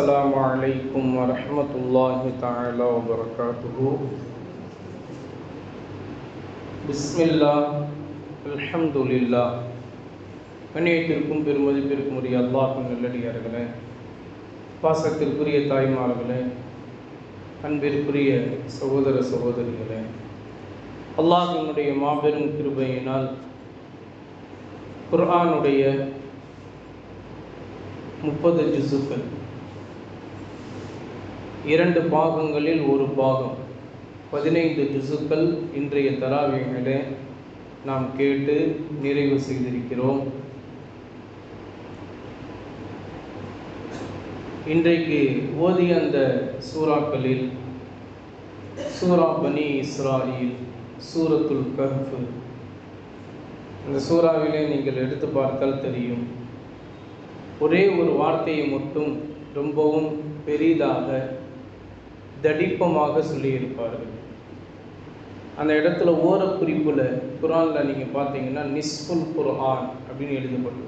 السلام عليكم ورحمة الله تعالى وبركاته بسم الله الحمد لله கண்ணியத்திற்கும் பெருமதிப்பிற்கும் உரிய அல்லாஹின் நல்லடியார்களே பாசத்திற்குரிய தாய்மார்களே அன்பிற்குரிய சகோதர சகோதரிகளே அல்லாஹினுடைய மாபெரும் கிருபையினால் குர்ஆனுடைய முப்பது ஜுசுக்கள் இரண்டு பாகங்களில் ஒரு பாகம். பதினைந்து திசுக்கள் இன்றைய தராவிகளே நாம் கேட்டு நிறைவு செய்திருக்கிறோம். இன்றைக்கு ஓதிய அந்த சூறாக்களில் சூரா பனி இஸ்ராயில் சூரத்துல் கஹ்ஃபு. அந்த சூறாவிலே நீங்கள் எடுத்து பார்த்தால் தெரியும். ஒரே ஒரு வார்த்தையை மட்டும் ரொம்பவும் பெரிதாக தடிப்பமாக சொல்லியிருப்பார்கள் அந்த இடத்துல ஓர குறிப்பில் குரானில் நீங்கள் பார்த்தீங்கன்னா நிஸ்புல் குர்ஆன் அப்படின்னு எழுதப்பட்டிருக்கும்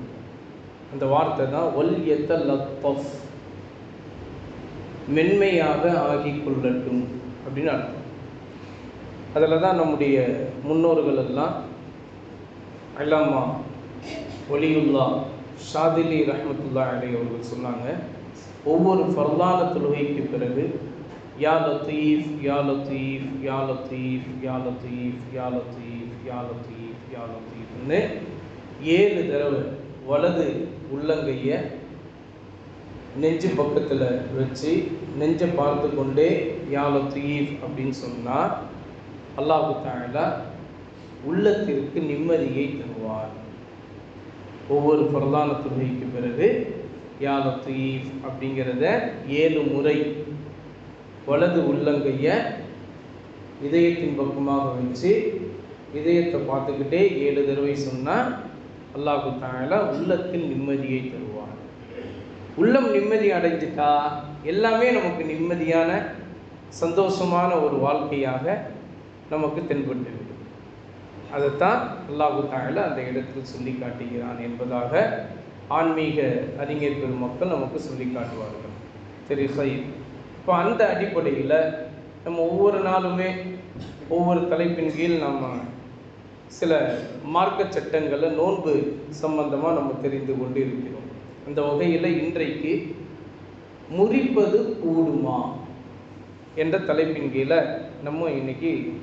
அந்த வார்த்தை தான் ஒல் எத்த லத்தஃப் மென்மையாக ஆகிக் கொள்ளட்டும் அப்படின்னு அர்த்தம். அதில் தான் நம்முடைய முன்னோர்கள் எல்லாம் அல்லாமா ஒலியுல்லா ஷாதிலி ரஹமத்துல்லா அலை அவர்கள் சொன்னாங்க ஒவ்வொரு பர்தான தொழுகைக்கு பிறகு யா லத்தீஃப் யா லத்தீஃப் யா லத்தீஃப் யா லத்தீஃப் யா லத்தீஃப் யா லத்தீஃப் யா லத்தீஃப்னு ஏழு தடவை வலது உள்ளங்கையை நெஞ்சு பக்கத்தில் வச்சு நெஞ்சை பார்த்து கொண்டே யா லத்தீஃப் அப்படின்னு சொன்னால் அல்லாஹு தாலா உள்ளத்திற்கு நிம்மதியை தருவார். ஒவ்வொரு பிரதான தொழுகைக்கு பிறகு யா லத்தீஃப் அப்படிங்கிறத ஏழு முறை வலது உள்ளங்கைய இதயத்தின் பக்கமாக வச்சு இதயத்தை பார்த்துக்கிட்டே ஏழு தடவை சொன்னால் அல்லாஹு தாலா உள்ளத்தில் நிம்மதியை தருவார் உள்ளம் நிம்மதி அடைஞ்சிட்டா எல்லாமே நமக்கு நிம்மதியான சந்தோஷமான ஒரு வாழ்க்கையாக நமக்கு தென்பட்டுவிடும் அதைத்தான் அல்லாஹு தாயால அந்த இடத்தில் சொல்லி காட்டுகிறான் என்பதாக ஆன்மீக அறிஞர் பெருமக்கள் நமக்கு சொல்லி காட்டுவார்கள். சரி சரி இப்போ அந்த அடிப்படையில் நம்ம ஒவ்வொரு நாளுமே ஒவ்வொரு தலைப்பின் கீழ் நம்ம சில மார்க்க சட்டங்களை நோன்பு சம்பந்தமாக நம்ம தெரிந்து கொண்டு இருக்கிறோம் அந்த வகையில் இன்றைக்கு முறிப்பது கூடுமா என்ற தலைப்பின் கீழே நம்ம இன்னைக்கு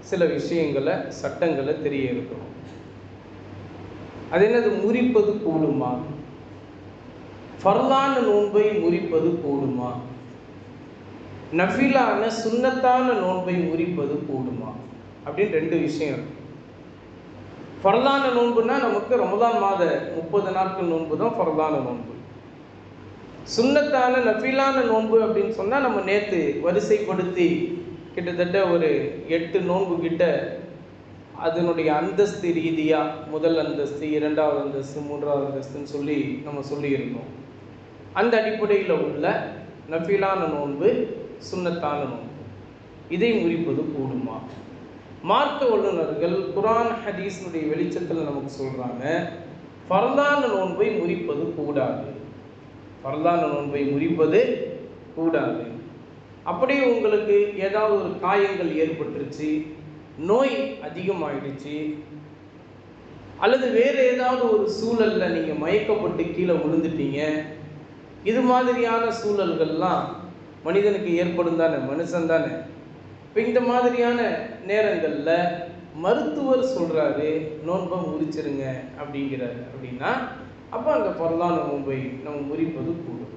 சில விஷயங்களை சட்டங்களை தெரிய இருக்கிறோம். அது என்னது? முறிப்பது கூடுமா? ஃபர்லான நோன்பை முறிப்பது கூடுமா? நஃபிலான சுண்ணத்தான நோன்பை உரிப்பது கூடுமா? அப்படின்னு ரெண்டு விஷயம் இருக்கு. ஃபர்லான நோன்புனா நமக்கு ரமதான் மாத முப்பது நாட்கள் நோன்பு தான் ஃபரதான நோன்பு. சுண்ணத்தான நஃபிலான நோன்பு அப்படின்னு சொன்னால் நம்ம நேற்று வரிசைப்படுத்தி கிட்டத்தட்ட ஒரு எட்டு நோன்பு கிட்ட அதனுடைய அந்தஸ்து ரீதியாக முதல் அந்தஸ்து இரண்டாவது அந்தஸ்து மூன்றாவது அந்தஸ்துன்னு சொல்லி நம்ம சொல்லியிருக்கோம் அந்த அடிப்படையில் உள்ள நஃபிலான நோன்பு சுண்ணத்தான நோன்பு இதை முறிப்பது கூடுமா? மார்க்க வல்லுநர்கள் குரான் ஹதீஸினுடைய வெளிச்சத்தில் நமக்கு சொல்கிறாங்க ஃபர்தான நோன்பை முறிப்பது கூடாது. ஃபர்தான நோன்பை முறிப்பது கூடாது. அப்படியே உங்களுக்கு ஏதாவது ஒரு காயங்கள் ஏற்பட்டுருச்சு நோய் அதிகமாயிடுச்சு அல்லது வேறு ஏதாவது ஒரு சூழலில் நீங்கள் மயக்கப்பட்டு கீழே விழுந்துட்டீங்க இது மாதிரியான சூழல்கள்லாம் மனிதனுக்கு ஏற்படும் தானே மனுஷன் தானே? இப்போ இந்த மாதிரியான நேரங்களில் மருத்துவர் சொல்கிறாரு நோன்பை முறிச்சிருங்க அப்படிங்கிறாரு. அப்படின்னா அப்போ அந்த பரலான நோன்பை நம்ம முறிப்பது கூடும்.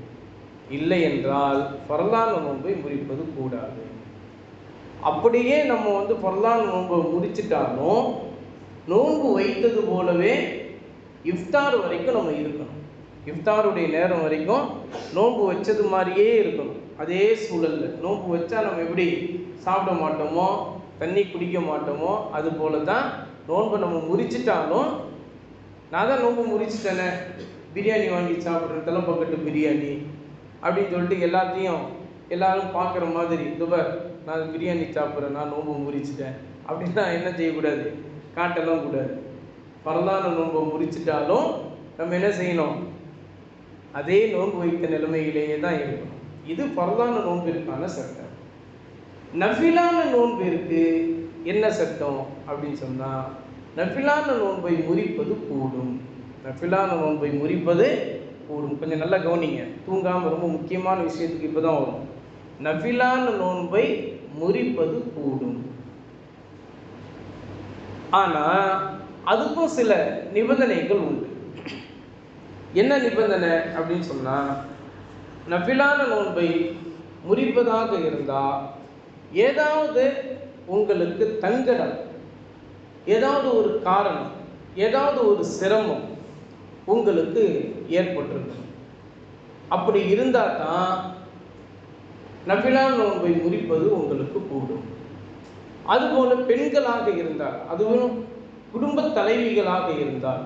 இல்லை என்றால் பரலான நோன்பை முறிப்பது கூடாது. அப்படியே நம்ம வந்து பரலான நோன்பை முடிச்சிட்டாலும் நோன்பு வைத்தது போலவே இஃப்தார் வரைக்கும் நம்ம இருக்கணும். இஃப்தாருடைய நேரம் வரைக்கும் நோன்பு வச்சது மாதிரியே இருக்கணும். அதே சூழலில். நோன்பு வச்சா நம்ம எப்படி சாப்பிட மாட்டோமோ தண்ணி குடிக்க மாட்டோமோ அது போல தான் நோன்பை நம்ம முறிச்சிட்டாலும் நான் தான் நோன்பு முறிச்சிட்டேனே பிரியாணி வாங்கி சாப்பிட்றேன் தலைப்பக்கட்டு பிரியாணி அப்படின்னு சொல்லிட்டு எல்லாத்தையும் எல்லாரும் பார்க்குற மாதிரி துபர் நான் பிரியாணி சாப்பிட்றேன் நான் நோன்பு முறிச்சிட்டேன் அப்படின்னா என்ன செய்யக்கூடாது? காட்டெல்லாம் கூடாது. பரதான நோன்பை முறிச்சிட்டாலும் நம்ம என்ன செய்யணும்? அதே நோன்பு வைத்த நிலைமையிலேயே தான் இருக்கணும். இது பரதான நோன்பிற்கான சட்டம். நஃபிலான நோன்பிற்கு என்ன சட்டம் அப்படின்னு சொன்னால் நஃபிலான நோன்பை முறிப்பது கூடும். நஃபிலான நோன்பை முறிப்பது கூடும். கொஞ்சம் நல்லா கவனிங்க. தூங்காமல் ரொம்ப முக்கியமான விஷயத்துக்கு இப்போ தான் வரும். நஃபிலான நோன்பை முறிப்பது கூடும். ஆனால் அதுக்கும் சில நிபந்தனைகள் உண்டு. என்ன நிபந்தனை அப்படின்னு சொன்னால் நஃபிலான நோன்பை முறிப்பதாக இருந்தால் ஏதாவது உங்களுக்கு தங்கடம் ஏதாவது ஒரு காரணம் ஏதாவது ஒரு சிரமம் உங்களுக்கு ஏற்பட்டிருக்கும். அப்படி இருந்தால் தான் நஃபிலான நோன்பை முறிப்பது உங்களுக்கு கூடும். அதுபோல பெண்களாக இருந்தால் அதுவும் குடும்ப தலைவிகளாக இருந்தால்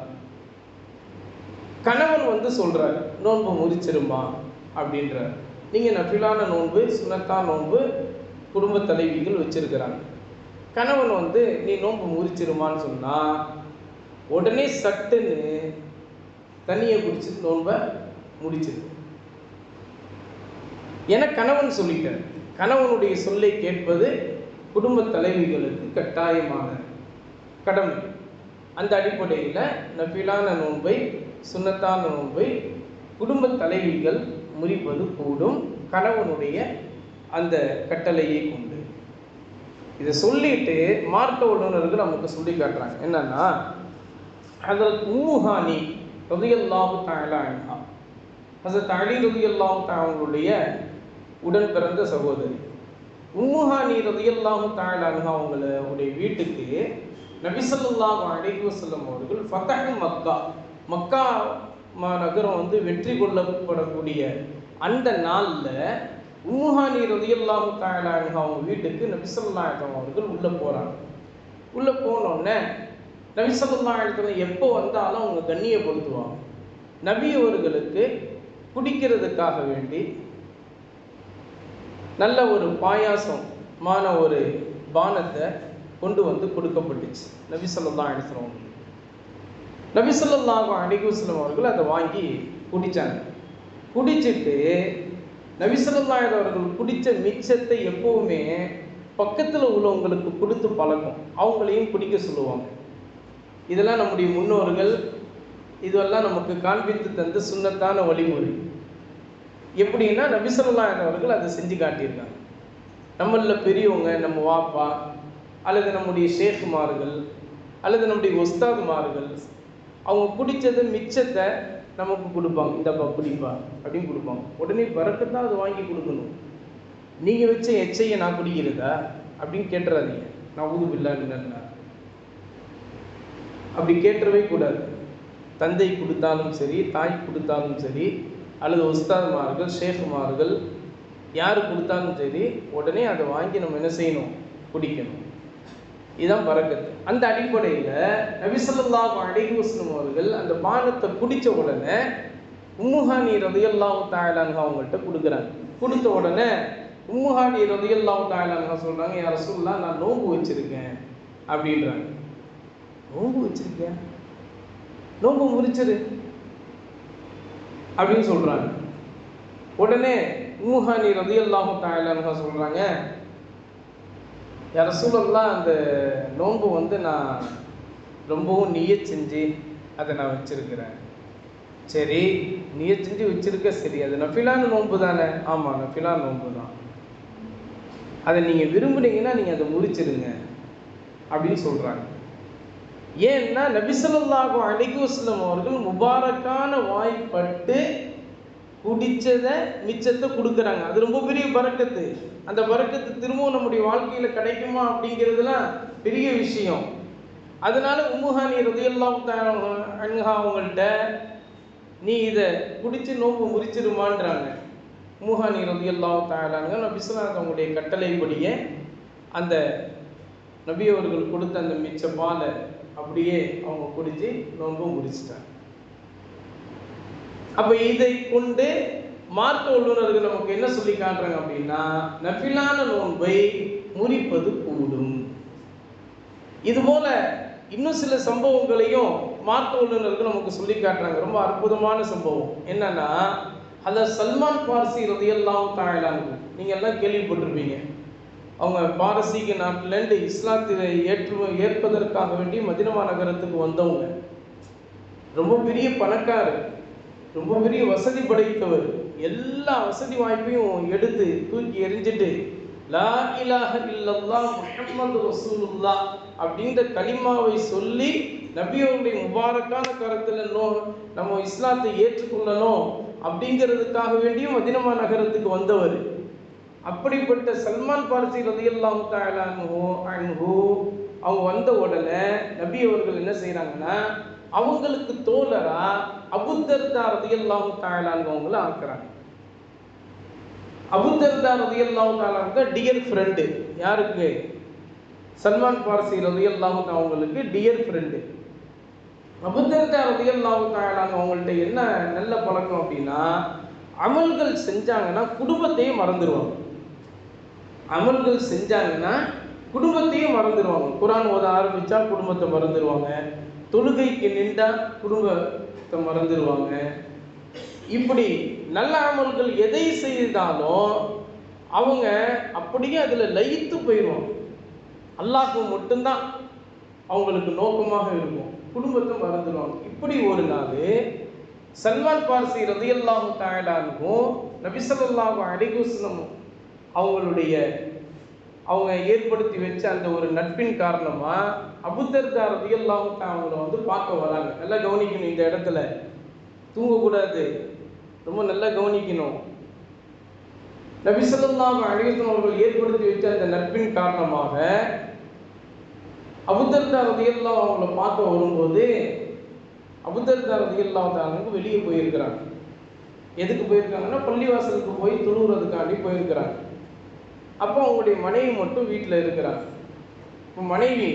கணவன் வந்து சொல்கிறார் நோன்பு முறிச்சிருமா அப்படின்றார். நீங்கள் நஃபிலான நோன்பு சுனத்தா நோன்பு குடும்ப தலைவிகள் வச்சிருக்கிறாங்க. கணவன் வந்து நீ நோன்பு முறிச்சிருமான்னு சொன்னால் உடனே சட்டுன்னு தண்ணியை குடிச்சு நோன்பை முடிச்சிரு. என கணவன் சொல்லிட்டார். கணவனுடைய சொல்லை கேட்பது குடும்ப தலைவிகளுக்கு கட்டாயமான கடமை. அந்த அடிப்படையில் நஃபிலான நோன்பை சுண்ணத்தான நோன்பை குடும்ப தலைவிகள் முறிப்பது கூடும். கணவனுடைய அந்த கட்டளையை கொண்டு. இதை சொல்லிட்டு மார்க்க வல்லுநர்கள் நமக்கு சொல்லி காட்டுறாங்க. என்னன்னா அதற்கு உம்முஹானி ரதியல்லாஹு தாயலாயினா அன்ஹா ஹசரத் அலி ரதியல்லாஹு அவங்களுடைய உடன் பிறந்த சகோதரி. உம்முஹானி ரதியல்லாஹு தாயலா அவங்களுடைய வீட்டுக்கு நபிசல்லாஹு அலைஹி வஸல்லம் அவர்கள் ஃபத்தஹு மக்கா மக்கா நகரம் வந்து வெற்றி கொள்ளப்படக்கூடிய அந்த நாளில் உம்முஹானி ரதியல்லாஹு தாயலா அவங்க வீட்டுக்கு நபிசல்லாயத்தம் அவர்கள் உள்ளே போகிறாங்க உள்ளே போனோடனே நபிசல்லா எப்போ வந்தாலும் அவங்க கண்ணியப்படுத்துவாங்க. நபியவர்களுக்கு குடிக்கிறதுக்காக வேண்டி நல்ல ஒரு பாயாசமான ஒரு பானத்தை கொண்டு வந்து கொடுக்கப்பட்டுச்சு. நபி சொல்லா அடிக்கிறவங்க நபி சொல்லாஹ் அலிகுஸ்லம் அவர்கள் அதை வாங்கி குடித்தாங்க குடிச்சிட்டு நபி அவர்கள் குடித்த மிச்சத்தை எப்பவுமே பக்கத்தில் உள்ளவங்களுக்கு கொடுத்து பழக்கம். அவங்களையும் குடிக்க சொல்லுவாங்க. இதெல்லாம் நம்முடைய முன்னோர்கள் இதெல்லாம் நமக்கு காண்பித்து தந்து சுன்னத்தான வழிமுறை. எப்படின்னா நபிசல்லா அவர்கள் அதை செஞ்சு காட்டியிருக்காங்க. நம்மளில் பெரியவங்க நம்ம வாப்பா அல்லது நம்முடைய ஷேக்குமார்கள் அல்லது நம்முடைய உஸ்தாதுமார்கள் அவங்க குடித்தது மிச்சத்தை நமக்கு கொடுப்பாங்க. இந்தப்பா குடிப்பா அப்படின்னு கொடுப்பாங்க. உடனே பறக்கத்தான் அதை வாங்கி கொடுக்கணும். நீங்கள் வச்ச எச்சையை நான் குடிக்கிறதா? அப்படின்னு கேட்டுறாதீங்க. நான் ஊது இல்லைன்னா. அப்படி கேட்டுறவே கூடாது. தந்தை கொடுத்தாலும் சரி தாய் கொடுத்தாலும் சரி அல்லது உஸ்தாதுமார்கள் ஷேஃபுமார்கள் யார் கொடுத்தாலும் சரி உடனே அதை வாங்கி நம்ம என்ன செய்யணும்? குடிக்கணும். இதுதான் பறக்கத்து. அந்த அடிப்படையில் நபிசல்லா அலைஹி வஸல்லம் அவர்கள் அந்த பானத்தை குடித்த உடனே உம்முஹானி ரதையெல்லாம் தாயலாங்க அவங்கள்ட்ட கொடுக்குறாங்க. கொடுத்த உடனே உம்முஹானி ரதையெல்லாம் தாயலாங்க சொல்கிறாங்க யார் சொல்லலாம் நான் நோம்பு வச்சுருக்கேன் அப்படின்றாங்க. நோம்பு வச்சிருக்கேன் நோம்பு முறிச்சிரு அப்படின்னு சொல்கிறாங்க உடனே உம்முஹானி ரதையெல்லாம் தாயலான்னு சொல்கிறாங்க யார சூழல்லாம் அந்த நோன்பு வந்து நான் ரொம்பவும் நீய செஞ்சு அதை நான் வச்சுருக்கிறேன். சரி நீய செஞ்சு வச்சுருக்க சரி அது நஃபிலான நோன்பு தானே? ஆமாம் நஃபிலான நோன்பு தான். அதை நீங்கள் விரும்புனீங்கன்னா நீங்கள் அதை முறிச்சிருங்க அப்படின்னு சொல்கிறாங்க ஏன்னா நபிசல்லாஹு அலைஹி அவர்கள் முபாரக்கான வாய்ப்பட்டு குடிச்சதை மிச்சத்தை கொடுக்குறாங்க. அது ரொம்ப பெரிய பறக்கத்து. அந்த பறக்கத்து திரும்பவும் நம்முடைய வாழ்க்கையில கிடைக்குமா அப்படிங்கிறதுலாம் பெரிய விஷயம். அதனால உம்முஹானி ரதையெல்லாம் அன்ஹா அவங்கள்ட்ட நீ இதை குடிச்சு நோம்பு முறிச்சிருமான்றாங்க. உம்முஹானி ரதையெல்லாம் தாயலாங்க நபிஸ்லாம் அவங்களுடைய கட்டளைப்படியே அந்த நபி அவர்கள் கொடுத்த அந்த மிச்ச பாலை அப்படியே அவங்க குடிச்சு நோம்பு முறிச்சிட்டாங்க. அப்போ இதை கொண்டு மார்க்க வல்லுநர்கள் நமக்கு என்ன சொல்லி காட்டுறாங்க அப்படின்னா நஃபிலான நோன்பை முறிப்பது கூடும் இது போல இன்னும் சில சம்பவங்களையும் மார்க்க வல்லுநர்கள் நமக்கு சொல்லி காட்டுறாங்க. ரொம்ப அற்புதமான சம்பவம். என்னன்னா அந்த சல்மான் பார்சி ரதியெல்லாம் தாழலாங்க நீங்கள் எல்லாம் கேள்விப்பட்டிருப்பீங்க. அவங்க பாரசீக நாட்டிலேருந்து இஸ்லாத்தை ஏற்று ஏற்பதற்காக வேண்டி மதினமா நகரத்துக்கு வந்தவங்க. ரொம்ப பெரிய பணக்காரர். ரொம்ப பெரிய வசதி படைத்தவர். எல்லா வசதி வாய்ப்பையும் எடுத்து தூக்கி எரிஞ்சிட்டு லா இலாஹ இல்லல்லா முஹம்மது ரசூலுல்லா அப்படின்ற கலிமாவை சொல்லி நபியோருடைய முபாரக்கான கரத்தில் நோ நம்ம இஸ்லாத்தை ஏற்றுக்கொள்ளணும் அப்படிங்கிறதுக்காக வேண்டியும் மதினமா நகரத்துக்கு வந்தவர். அப்படிப்பட்ட சல்மான் பார்சி ரதியல்லாம் தாயலான்ஹோ அவங்க வந்த உடனே நபி அவர்கள் என்ன செய்கிறாங்கன்னா அவங்களுக்கு தோழரா அபுத்தர்தா ரதியல்லாம் தாயலாங்கவங்கள ஆக்குறாங்க. அபுத்தர்தா ரதியல்லாம் தாயலாங்க டியர் ஃப்ரெண்டு யாருக்கு? சல்மான் பார்சி ரதியல்லாம் அவங்களுக்கு டியர் ஃப்ரெண்டு அபுத்தர்தா ரதியல்லாம் தாயலாங்க அவங்கள்ட்ட என்ன நல்ல பழக்கம் அப்படின்னா அமல்கள் செஞ்சாங்கன்னா குடும்பத்தையும் மறந்துடுவாங்க அமல்கள் செஞ்சாங்கன்னா குடும்பத்தையும் மறந்துடுவாங்க குரான் ஓத ஆரம்பித்தா குடும்பத்தை மறந்துடுவாங்க தொழுகைக்கு நின்றா குடும்பத்தை மறந்துடுவாங்க இப்படி நல்ல அமல்கள் எதை செய்தாலும் அவங்க அப்படியே அதில் லயித்து போயிடுவாங்க அல்லாஹ் மட்டும்தான் அவங்களுக்கு நோக்கமாக இருக்கும். குடும்பத்தை மறந்துடுவாங்க இப்படி ஒரு நாள் சல்மான் பார்சி ரதியல்லாஹு தாயலானுக்கும் நபிசல்லாஹு அலிகுஸ்லமும் அவங்களுடைய அவங்க ஏற்படுத்தி வச்ச அந்த ஒரு நட்பின் காரணமாக அபுத்தர்தா ரதியல்லாஹு அவங்கள வந்து பார்க்க வராங்க. நல்லா கவனிக்கணும் இந்த இடத்துல. தூங்கக்கூடாது. ரொம்ப நல்லா கவனிக்கணும். நபிசல்லாம் அலிகுஸ்லம் அவர்கள் ஏற்படுத்தி வைத்த அந்த நட்பின் காரணமாக அபுத்தர்தா ரதியல்லாஹு அவங்கள பார்க்க வரும்போது அபுத்தர்தா ரதியல்லாஹு தானுக்கு வெளியே போயிருக்கிறாங்க. எதுக்கு போயிருக்காங்கன்னா பள்ளிவாசலுக்கு போய் துணுறதுக்காண்டி போயிருக்கிறாங்க. அப்போ அவங்களுடைய மனைவி மட்டும் வீட்டில் இருக்கிறாங்க. மனைவி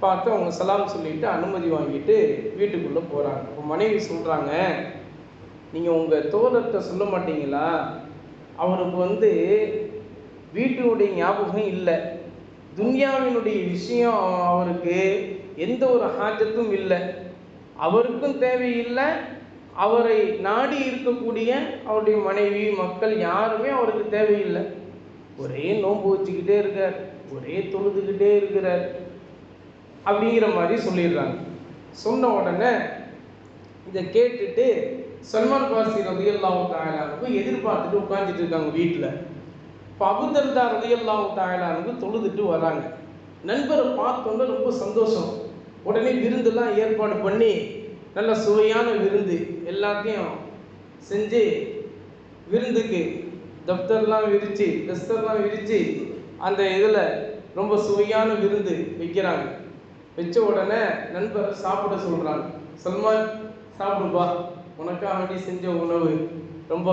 பார்த்து அவங்க சலாம் சொல்லிட்டு அனுமதி வாங்கிட்டு வீட்டுக்குள்ளே போகிறாங்க இப்போ மனைவி சொல்கிறாங்க நீங்கள் உங்கள் தோழர்கிட்ட சொல்ல மாட்டீங்களா? அவருக்கு வந்து வீட்டினுடைய ஞாபகம் இல்லை. துன்யாவினுடைய விஷயம் அவருக்கு எந்த ஒரு ஹாஜத்தும் இல்லை. அவருக்கும் தேவையில்லை. அவரை நாடி இருக்கக்கூடிய அவருடைய மனைவி மக்கள் யாருமே அவருக்கு தேவையில்லை. ஒரே நோன்பு வச்சுக்கிட்டே இருக்கார். ஒரே தொழுதுகிட்டே இருக்கிறார். அப்படிங்கிற மாதிரி சொல்லிடுறாங்க. சொன்ன உடனே இதை கேட்டுட்டு சல்மான் பார்சி ரதியல்லாஹு தாயலானுக்கு எதிர்பார்த்துட்டு உட்காந்துட்டு இருக்காங்க வீட்டில் இப்போ அபுதர்தா ரதியல்லாஹு தாயலானுக்கு தொழுதுட்டு வராங்க. நண்பரை பார்த்தோன்னே ரொம்ப சந்தோஷம். உடனே விருந்தெல்லாம் ஏற்பாடு பண்ணி நல்ல சுவையான விருந்து எல்லாத்தையும் செஞ்சு விருந்துக்கு தப்தர்லாம் விரித்து பெஸ்தர்லாம் விரித்து அந்த இதில் ரொம்ப சுவையான விருந்து வைக்கிறாங்க. வச்ச உடனே நண்பர் சாப்பிட சொல்கிறாங்க சல்மான் சாப்பிடுப்பா. உனக்காக வேண்டி செஞ்ச உணவு. ரொம்ப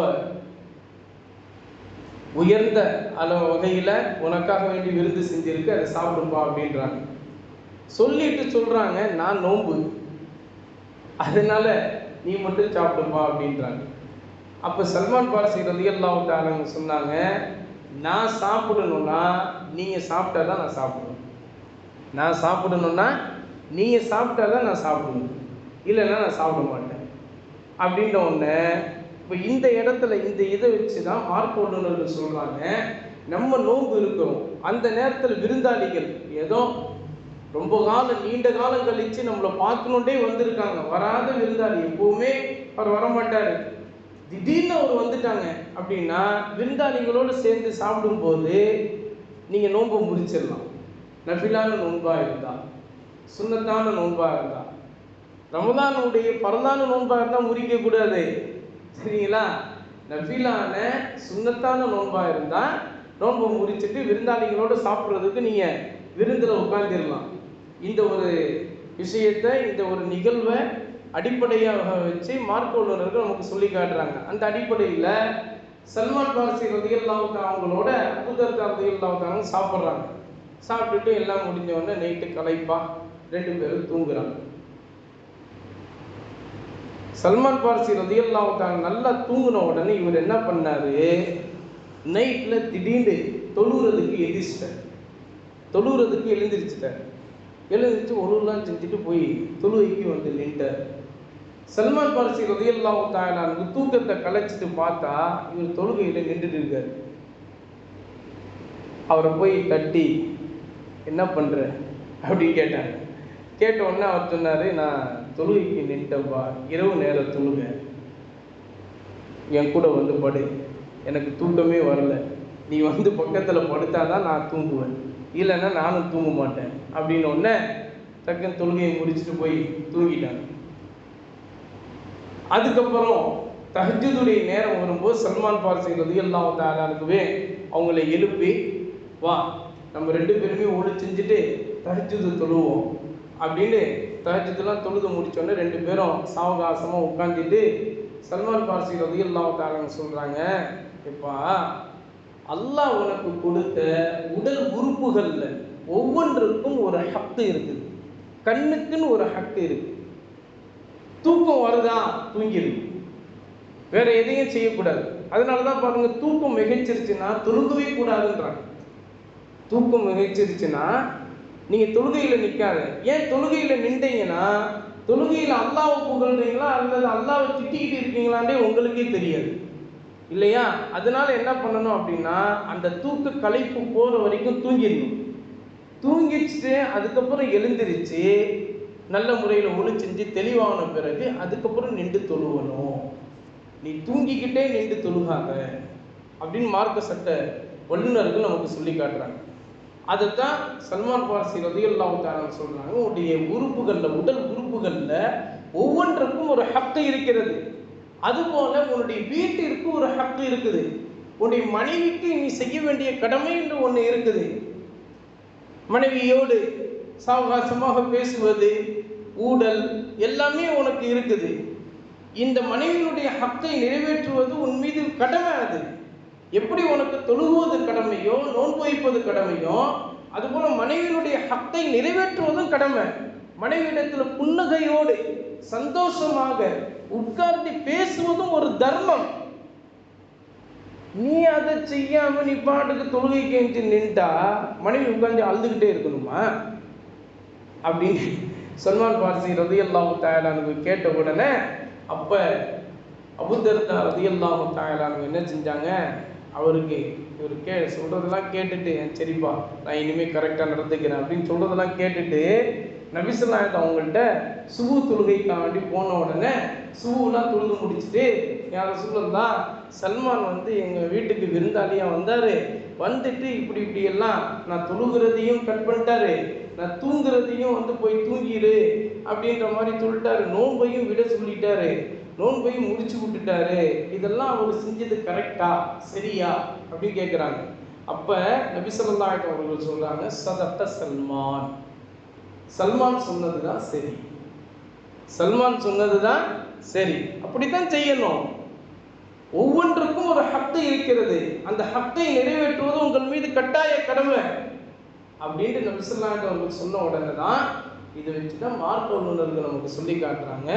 உயர்ந்த அளவு வகையில் உனக்காக வேண்டி விருந்து செஞ்சிருக்கு அதை சாப்பிடுப்பா அப்படின்றாங்க. சொல்லிட்டு சொல்கிறாங்க நான் நோன்பு. அதனால நீ மட்டும் சாப்பிடுப்பா அப்படின்றாங்க. அப்போ சல்மான் பாரசி ரலியல்லாஹு அல்லாவுக்காரங்க சொன்னாங்க நான் சாப்பிடணும்னா நீங்கள் சாப்பிட்டா தான் நான் சாப்பிடணும். நான் சாப்பிடணும்னா நீங்கள் சாப்பிட்டா தான் நான் சாப்பிடணும். இல்லைன்னா நான் சாப்பிட மாட்டேன். அப்படின்ற ஒன்று இப்போ இந்த இடத்துல இந்த இதை வச்சு தான் மார்க் சொல்கிறாங்க நம்ம நோன்பு இருக்கிறோம். அந்த நேரத்தில் விருந்தாளிகள் ஏதோ ரொம்ப காலம் நீண்ட காலம் கழித்து நம்மளை பார்க்கணுண்டே வந்திருக்காங்க. வராத விருந்தாளி எப்பவுமே அவர் வரமாட்டார். திடீர்னு அவர் வந்துட்டாங்க அப்படின்னா விருந்தாளிகளோடு சேர்ந்து சாப்பிடும்போது நீங்கள் நோன்பை முறிச்சிடலாம் நபிலான நோன்பாக இருந்தால் சுண்ணத்தான நோன்பாக இருந்தால் ரமதானுடைய பரந்தான நோன்பாக இருந்தால் முறிக்கக்கூடாது சரிங்களா? நபிலான சுண்ணத்தான நோன்பாக இருந்தால் நோன்பை முறிச்சிட்டு விருந்தாளிகளோடு சாப்பிட்றதுக்கு நீங்கள் விருந்தில் உட்காந்துடலாம் இந்த ஒரு விஷயத்தை இந்த ஒரு நிகழ்வை அடிப்படையாக வச்சு மார்க்க உள்ளவர்கள் நமக்கு சொல்லி காட்டுறாங்க. அந்த அடிப்படையில் சல்மான் பாரசி ரதியல்லாவுக்கு அவங்களோட அபுதர்தா ரதியல்லாவுக்கு சாப்பிட்றாங்க. சாப்பிட்டுட்டு எல்லாம் முடிஞ்ச உடனே நைட்டு களைப்பா ரெண்டு பேரும் தூங்குறாங்க. சல்மான் பார்சி ரதியல்லாவுக்கு நல்லா தூங்கின உடனே இவர் என்ன பண்ணாரு? நைட்டில் திடீர்னு தொழுறதுக்கு எழுதிச்சிட்டார் தொழுறதுக்கு எழுந்திரிச்சிட்டார். எழுந்திரிச்சு ஒழுலாம் செஞ்சுட்டு போய் தொழுகைக்கு வந்து நின்ட்டார் சல்மான் பார்சி ரதியெல்லாம் தாயலானுக்கு தூக்கத்தை கலைச்சிட்டு பார்த்தா இவர் தொழுகையில் நின்றுட்டு இருக்கார். அவரை போய் தட்டி என்ன பண்ணுற அப்படின்னு கேட்டாங்க. கேட்ட உடனே அவர் சொன்னார் நான் தொழுகைக்கு நின்ட்டப்பா இரவு நேரம் தொழுக. என் கூட வந்து படு. எனக்கு தூக்கமே வரல. நீ வந்து பக்கத்தில் படுத்தாதான் நான் தூங்குவேன். இல்லைன்னா நானும் தூங்க மாட்டேன். அப்படின்னு உடனே டக்குன்னு தொழுகையை முடிச்சுட்டு போய் தூங்கிட்டாங்க. அதுக்கப்புறம் தஹஜுடைய நேரம் வரும்போது சல்மான் பார்சி ரதியல்லாஹு தாலானுக்குவே அவங்கள எழுப்பி வா நம்ம ரெண்டு பேருமே ஒளி செஞ்சுட்டு தஹஜுது தொழுவோம். அப்படின்னு தஹஜுதுலாம் தொழுது முடிச்சோடனே ரெண்டு பேரும் சாவகாசமாக உட்காந்துட்டு சல்மான் பார்சி ரதியல்லாஹு தாலான்னு சொல்கிறாங்க இப்போ அல்லாஹ் உனக்கு கொடுத்த உடல் உறுப்புகளில் ஒவ்வொன்றுக்கும் ஒரு ஹக்கு இருக்குது. கண்ணுக்குன்னு ஒரு ஹக்கு இருக்கு தூக்கம் வருதா? தூங்கிருக்கு வேற எதையும் செய்யக்கூடாது. அதனால தான் பாருங்க தூக்கம் மிகச்சிருச்சுன்னா தொழுகவே கூடாதுன்றாங்க. தூக்கம் மிகைச்சிருச்சுன்னா நீங்க தொழுகையில நிக்காத. ஏன் தொழுகையில நின்றீங்கன்னா தொழுகையில அல்லாவை புகழ்றீங்களா அல்லது அல்லாவை திட்டிக்கிட்டு இருக்கீங்களான்றே உங்களுக்கே தெரியாது. இல்லையா? அதனால என்ன பண்ணணும் அப்படின்னா அந்த தூக்க களைப்பு போற வரைக்கும் தூங்கிடணும். தூங்கிச்சுட்டு அதுக்கப்புறம் எழுந்திருச்சு நல்ல முறையில் ஒளி செஞ்சு தெளிவான பிறகு அதுக்கப்புறம் நின்று தொழுவணும். நீ தூங்கிக்கிட்டே நின்று தொழுகாத அப்படின்னு மார்க்க சட்ட வல்லுநர்கள் நமக்கு சொல்லி காட்டுறாங்க. அதைத்தான் சல்மான் பார்சி ரதியல்லாஹு தாலா சொல்றாங்க. உன்னுடைய உறுப்புகளில் உடல் உறுப்புகளில் ஒவ்வொன்றுக்கும் ஒரு ஹக்கு இருக்கிறது. அதுபோல உன்னுடைய வீட்டிற்கு ஒரு ஹக்கு இருக்குது. உன்னுடைய மனைவிக்கு நீ செய்ய வேண்டிய கடமை என்று ஒன்று இருக்குது. மனைவியோடு சாவகாசமாக பேசுவது ஊடல் எல்லாமே உனக்கு இருக்குது. இந்த மனைவியினுடைய ஹக்கை நிறைவேற்றுவது உன் மீது கடமை அது. எப்படி உனக்கு தொழுகுவது கடமையோ நோன்பு வைப்பது கடமையோ அதுபோல மனைவியினுடைய ஹத்தை நிறைவேற்றுவதும் கடமை. மனைவியிடத்தில் புன்னகையோடு சந்தோஷமாக உட்கார்ந்து பேசுவதும் ஒரு தர்மம். நீ அதை செய்யாம நீ பாட்டுக்கு தொழுகை கேஞ்சு நின்ட்டா மனைவி உட்காந்து அழுதுகிட்டே இருக்கணுமா? அப்படின்னு சல்மான் பார்சி ரதியல்லாஹு தாயலானு கேட்ட உடனே அப்ப அபுதர்தா ரதியல்லாஹு தாயலானு என்ன செஞ்சாங்க? அவருக்கு இவர் கே சொல்கிறதெல்லாம் கேட்டுட்டு சரிப்பா நான் இனிமேல் கரெக்டாக நடந்துக்கிறேன் அப்படின்னு சொல்கிறதெல்லாம் கேட்டுட்டு நபிசுல்லாயத்தை அவங்கள்ட்ட சுபு தொழுகைக்காக வேண்டி போன உடனே சுபுலாம் தொழுது முடிச்சுட்டு யார சொல்லலாம் சல்மான் வந்து எங்கள் வீட்டுக்கு விருந்தாளியாக வந்தார். வந்துட்டு இப்படி இப்படி எல்லாம் நான் தொழுகிறதையும் கட் பண்ணிட்டாரு. நான் தூங்குறதையும் வந்து போய் தூங்கிடு அப்படின்ற மாதிரி சொல்லிட்டாரு. நோன்பையும் விட சொல்லிட்டாரு. நோன்பையும் முடிச்சு விட்டுட்டாரு. இதெல்லாம் அவர் செஞ்சது கரெக்டா சரியா? அப்படின்னு கேட்குறாங்க அப்போ நபிசல்லா அவர்கள் சொல்கிறாங்க சதத்த சல்மான். சல்மான் சொன்னது தான் சரி. சல்மான் சொன்னது தான் சரி. அப்படித்தான் செய்யணும். ஒவ்வொன்றுக்கும் ஒரு ஹக்கு இருக்கிறது. அந்த ஹக்கை நிறைவேற்றுவது உங்கள் மீது கட்டாய கடமை. அப்படின்ட்டு நபிசல்லாட்டு அவர்கள் சொன்ன உடனே தான் இதை வச்சு தான் மார்க்க வல்லுநர்கள் நமக்கு சொல்லி காட்டுறாங்க.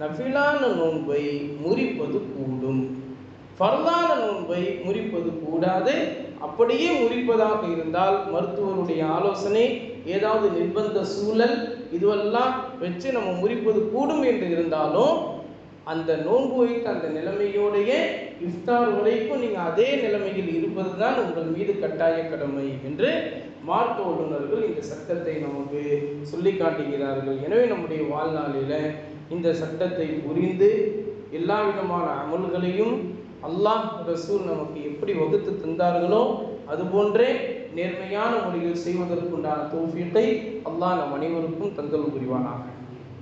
நஃபிலான நோன்பை முறிப்பது கூடும். ஃபர்தான நோன்பை முறிப்பது கூடாது. அப்படியே முறிப்பதாக இருந்தால் மருத்துவருடைய ஆலோசனை ஏதாவது நிர்பந்த சூழல் இதுவெல்லாம் வச்சு நம்ம முறிப்பது கூடும் என்று இருந்தாலும் அந்த நோன்பு வைத்த அந்த நிலைமையோடைய இஃப்தார் வரைக்கும் நீங்கள் அதே நிலைமையில் இருப்பது தான் உங்கள் மீது கட்டாய கடமை என்று மார்க்க வல்லுநர்கள் இந்த சட்டத்தை நமக்கு சொல்லி காட்டுகிறார்கள். எனவே நம்முடைய வாழ்நாளில் இந்த சட்டத்தை புரிந்து எல்லா விதமான அமல்களையும் அல்லாஹ் ரசூல் நமக்கு எப்படி வகுத்து தந்தார்களோ அதுபோன்றே நேர்மையான முறையில் செய்வதற்குண்டான தோஃபியத்தை அல்லாஹ் நம் அனைவருக்கும் தந்தல் புரிவானாக.